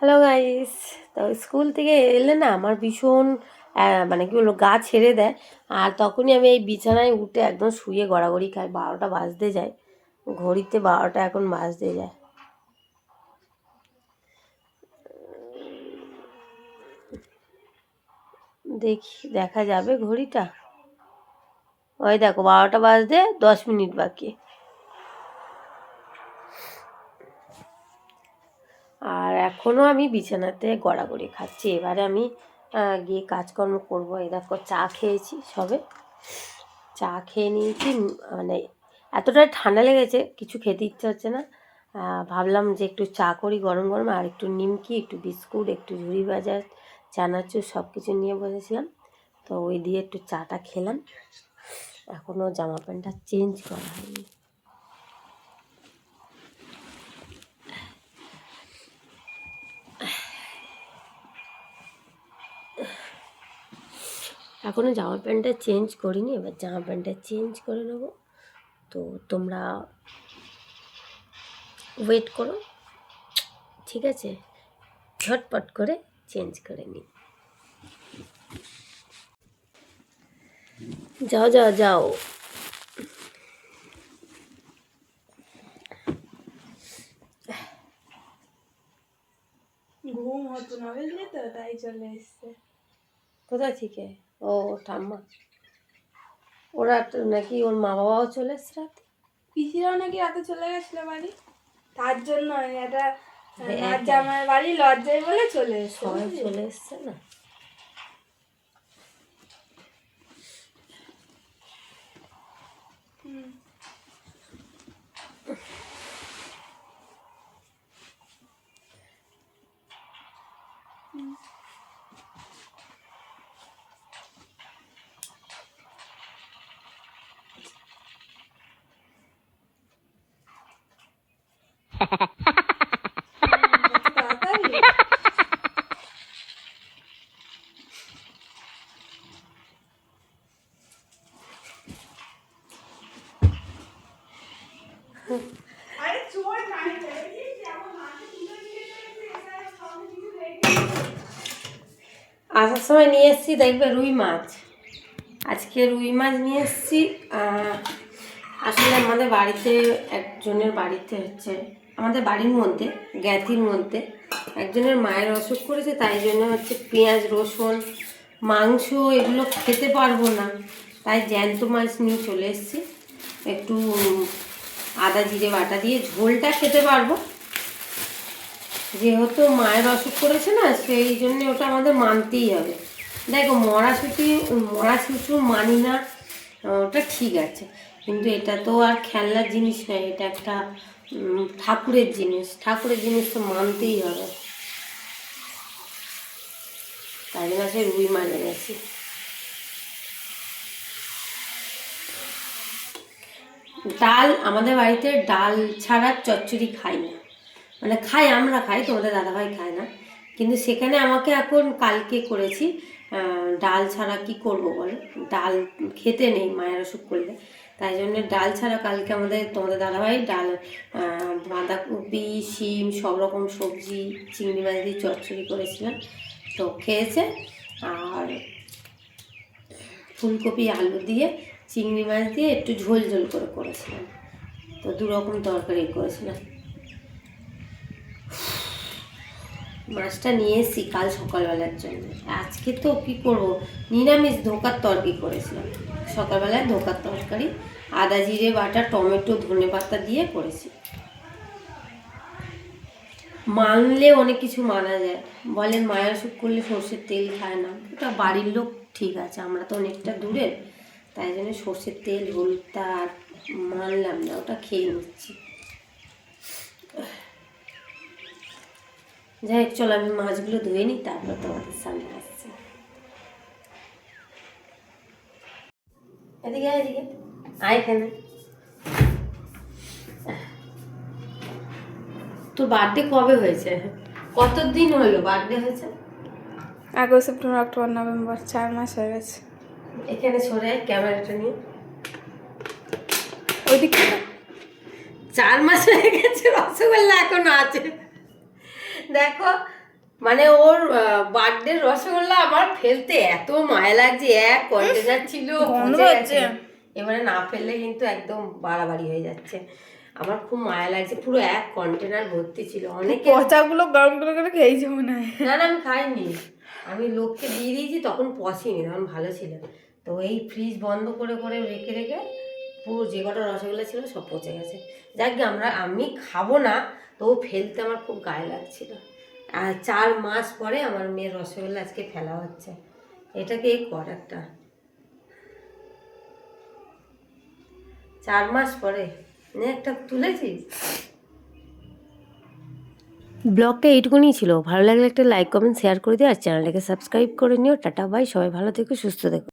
Hello guys তো school থেকে এলে না আমার ভীষণ মানে কি বলব, গা ছেড়ে দেয়। আর তখনই আমি এই বিছানায় উঠে একদম শুয়ে গড়াগড়ি খাই। বারোটা বাজতে যায়। ঘড়িতে বারোটা এখন বাজতে যায়। দেখি, দেখা যাবে ঘড়িটা। ওই দেখো, বারোটা বাজতে দশ মিনিট বাকি। আর এখনও আমি বিছানাতে গড়াগড়ি খাচ্ছি। এবারে আমি গিয়ে কাজকর্ম করব। এই দেখো, চা খেয়েছি সবে। চা খেয়ে নিয়েছি মানে এতটা ঠান্ডা লেগেছে, কিছু খেতে ইচ্ছে হচ্ছে না। ভাবলাম যে একটু চা করি গরম গরম, আর একটু নিমকি, একটু বিস্কুট, একটু ঝুড়ি বাজার চানাচুর সব কিছু নিয়ে বসেছিলাম। তো ওই দিয়ে একটু চাটা খেলাম। এখনও জামা প্যান্টটা চেঞ্জ করা হয়নি। এখনও জামা প্যান্টটা চেঞ্জ করিনি এবার জামা প্যান্টটা চেঞ্জ করে নেব। তো তোমরা ওয়েট করো ঠিক আছে? ঝটপট করে চেঞ্জ করে নিই। যাও যাও যাও। ঘুম হতো না বুঝলি তো? তাই চলে এসছে। কোথা থেকে? ও ঠাম্মা ওরা নাকি ওর মা বাবাও চলে এসছে রাতে? পিসিরাও নাকি রাতে চলে গেছিল বাড়ি? তার জন্য এটা হ্যাঁ, নাচ জামাই বাড়ি লজ্জায় বলে চলে এসছে সবাই চলে এসছে না? হুম। এত তাড়াতাড়ি? আরে চোর নাই দেখেছিস? আমার মাকে তুলে দিয়েছে, এখানে সব কিছু রেখে আসার সময় নিয়ে এসেছি, দেখবে রুই মাছ। আজকে রুই মাছ নিয়ে এসেছি আসলে আমাদের বাড়িতে, একজনের বাড়িতে হচ্ছে আমাদের বাড়ির মধ্যে জ্ঞাতির মধ্যে, একজনের মায়ের অসুখ করেছে, তাই জন্য হচ্ছে পেঁয়াজ, রসুন, মাংস এগুলো খেতে পারব না। তাই জ্যান্ত মাছ নিয়ে চলে এসেছি। একটু আদা, জিরে বাটা দিয়ে ঝোলটা খেতে পারব। যেহেতু মায়ের অসুখ করেছে না, সেই জন্য ওটা আমাদের মানতেই হবে। দেখো মরাশুটি মরাশুচু মানি না। ওটা ঠিক আছে। কিন্তু এটা তো আর খেলনার জিনিস নয়, এটা একটা ঠাকুরের জিনিস। ঠাকুরের জিনিস তো মানতেই হবে। তাই জন্য সে রুই মাছ এনেছি। ডাল, আমাদের বাড়িতে ডাল ছাড়া চচ্চড়ি খাই না। মানে খাই, আমরা খাই, তোমাদের দাদাভাই খায় না। কিন্তু সেখানে আমাকে এখন কালকে করেছি ডাল ছাড়া কি করব বলো? ডাল খেতে নেই, মায়ের অসুখ করলে। তাই জন্য ডাল ছাড়া কালকে আমাদের, তোমাদের দাদাভাই ডাল বাঁধাকপি, শিম, সব রকম সবজি, চিংড়ি মাছ দিয়ে চচ্চড়ি করেছিলাম। তো খেয়েছে। আর ফুলকপি, আলু দিয়ে, চিংড়ি মাছ দিয়ে একটু ঝোল ঝোল করে করেছিলাম। তো দু রকম তরকারি করেছিলাম। মাছটা নিয়ে এসেছি কাল সকালবেলার জন্য। আজকে তো কি করব? নিরামিষ ধোকার তরকারি করেছিলাম। সকালবেলায় ধোকার তরকারি, আদা জিরে বাটা, টমেটো, ধনে পাতা দিয়ে করেছি। মানলে অনেক কিছু মানা যায়। বলে মায়ের অসুখ করলে সর্ষের তেল খায় না। ওটা বাড়ির লোক ঠিক আছে, আমরা তো অনেকটা দূরে তাই জন্য সর্ষের তেল, হলুদটা মানলাম না, ওটা খেয়ে নিচ্ছি। যাই হোক চলো আমি মাছগুলো ধুয়ে নিই তারপর তোমাদের সামনে আসছি। এদিকে এদিকে। আয় এখানে। তোর বার্থডে কবে হয়েছে? কত দিন হলো বার্থডে হয়েছে? আগস্ট সেপ্টেম্বর অক্টোবর নভেম্বর চার মাস হয়ে গেছে। এখানে সরে ক্যামেরাটা নিয়ে। ওইদিকে। চার মাস হয়ে গেছে রসগোল্লা এখনও আছে। দেখো মানে ওর বার্থডে রসগোল্লা আমার ফেলতে এত মায়া লাগছে এক কন্টেনার ছিল। এবারে না ফেললে কিন্তু একদম বাড়াবাড়ি হয়ে যাচ্ছে। আমার খুব মায়া লাগছে পুরো এক কন্টেনার ভর্তি ছিল। অনেকে পচাগুলো গরম করে করে মনে হয়? না না আমি খাইনি। আমি লোককে দিয়ে দিয়েছি তখন পচিনি তখন ভালো ছিল। তো এই ফ্রিজ বন্ধ করে করে রেখে রেখে পুরো যে কটা রসগোল্লা ছিল সব পচে গেছে। যাক আমরা আমি খাব না তো ফেলতে আমার খুব গায়ে লাগছিল। আর চার মাস পরে আমার মেয়ের রসগোল্লা আজকে ফেলা হচ্ছে। এটাকে কর একটা? চার মাস পরে। নে একটা তুলেছিস? ব্লগটা এইটুকুনি ছিল। ভালো লাগলে একটা লাইক, কমেন্ট, শেয়ার করে দিও। আর চ্যানেলটাকে সাবস্ক্রাইব করে নিও। Tata, bye. সবাই ভালো থেকো, সুস্থ থেকো।